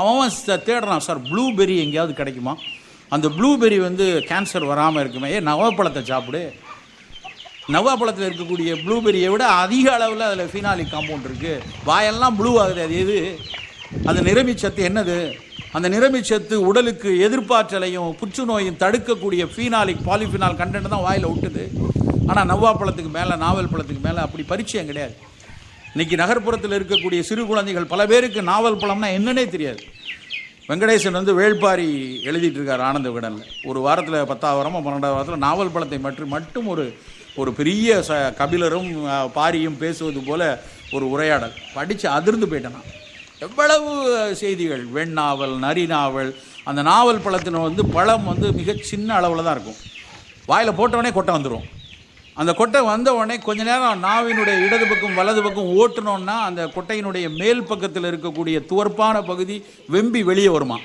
அவன் தேடுறான் sir blueberry எங்கேயாவது கிடைக்குமா? அந்த ப்ளூபெர்ரி வந்து கேன்சர் வராமல் இருக்குமே. ஏ நவாப்பழத்தை சாப்பிடு. நவாப்பழத்தில் இருக்கக்கூடிய ப்ளூபெரியை விட அதிக அளவில் அதில் ஃபீனாலிக் காம்பவுண்ட் இருக்குது வாயெல்லாம் ப்ளூ ஆகுது. அது எது? அந்த நிரமிச்சத்து என்னது? அந்த நிரமிச்சத்து உடலுக்கு எதிர்ப்பாற்றலையும் புற்றுநோயும் தடுக்கக்கூடிய ஃபீனாலிக் பாலிஃபினால் கண்டென்ட் தான் வாயில் விட்டுது ஆனால் நவ்வாப்பழத்துக்கு மேலே நாவல் பழத்துக்கு மேலே அப்படி பரிச்சயம் கிடையாது. இன்னைக்கு நகர்ப்புறத்தில் இருக்கக்கூடிய சிறு குழந்தைகள் பல பேருக்கு நாவல் பழம்னா என்னன்னே தெரியாது. வெங்கடேசன் வந்து வேள்பாரி எழுதிட்டு இருக்கார் ஆனந்த விகடனில். ஒரு வாரத்தில் பத்தாவது வாரமோ பன்னெண்டாவது வாரத்தில் நாவல் பழத்தை மட்டும் மட்டும் ஒரு ஒரு பெரிய ச கபிலரும் பாரியும் பேசுவது போல ஒரு உரையாடல். படித்து அதிர்ந்து போயிட்டேன் நான். எவ்வளவு செய்திகள்? வெண்ணாவல் நரிநாவல் அந்த நாவல் பழத்தில் வந்து பழம் வந்து மிக சின்ன அளவில் தான் இருக்கும். வாயில் போட்டவொடனே கொட்டை வந்துடும் அந்த கொட்டை வந்த உடனே கொஞ்ச நேரம் நாவினுடைய இடது பக்கம் வலது பக்கம் ஓட்டுனோன்னா அந்த கொட்டையினுடைய மேல் பக்கத்தில் இருக்கக்கூடிய துவர்ப்பான பகுதி வெம்பி வெளியே வருமா?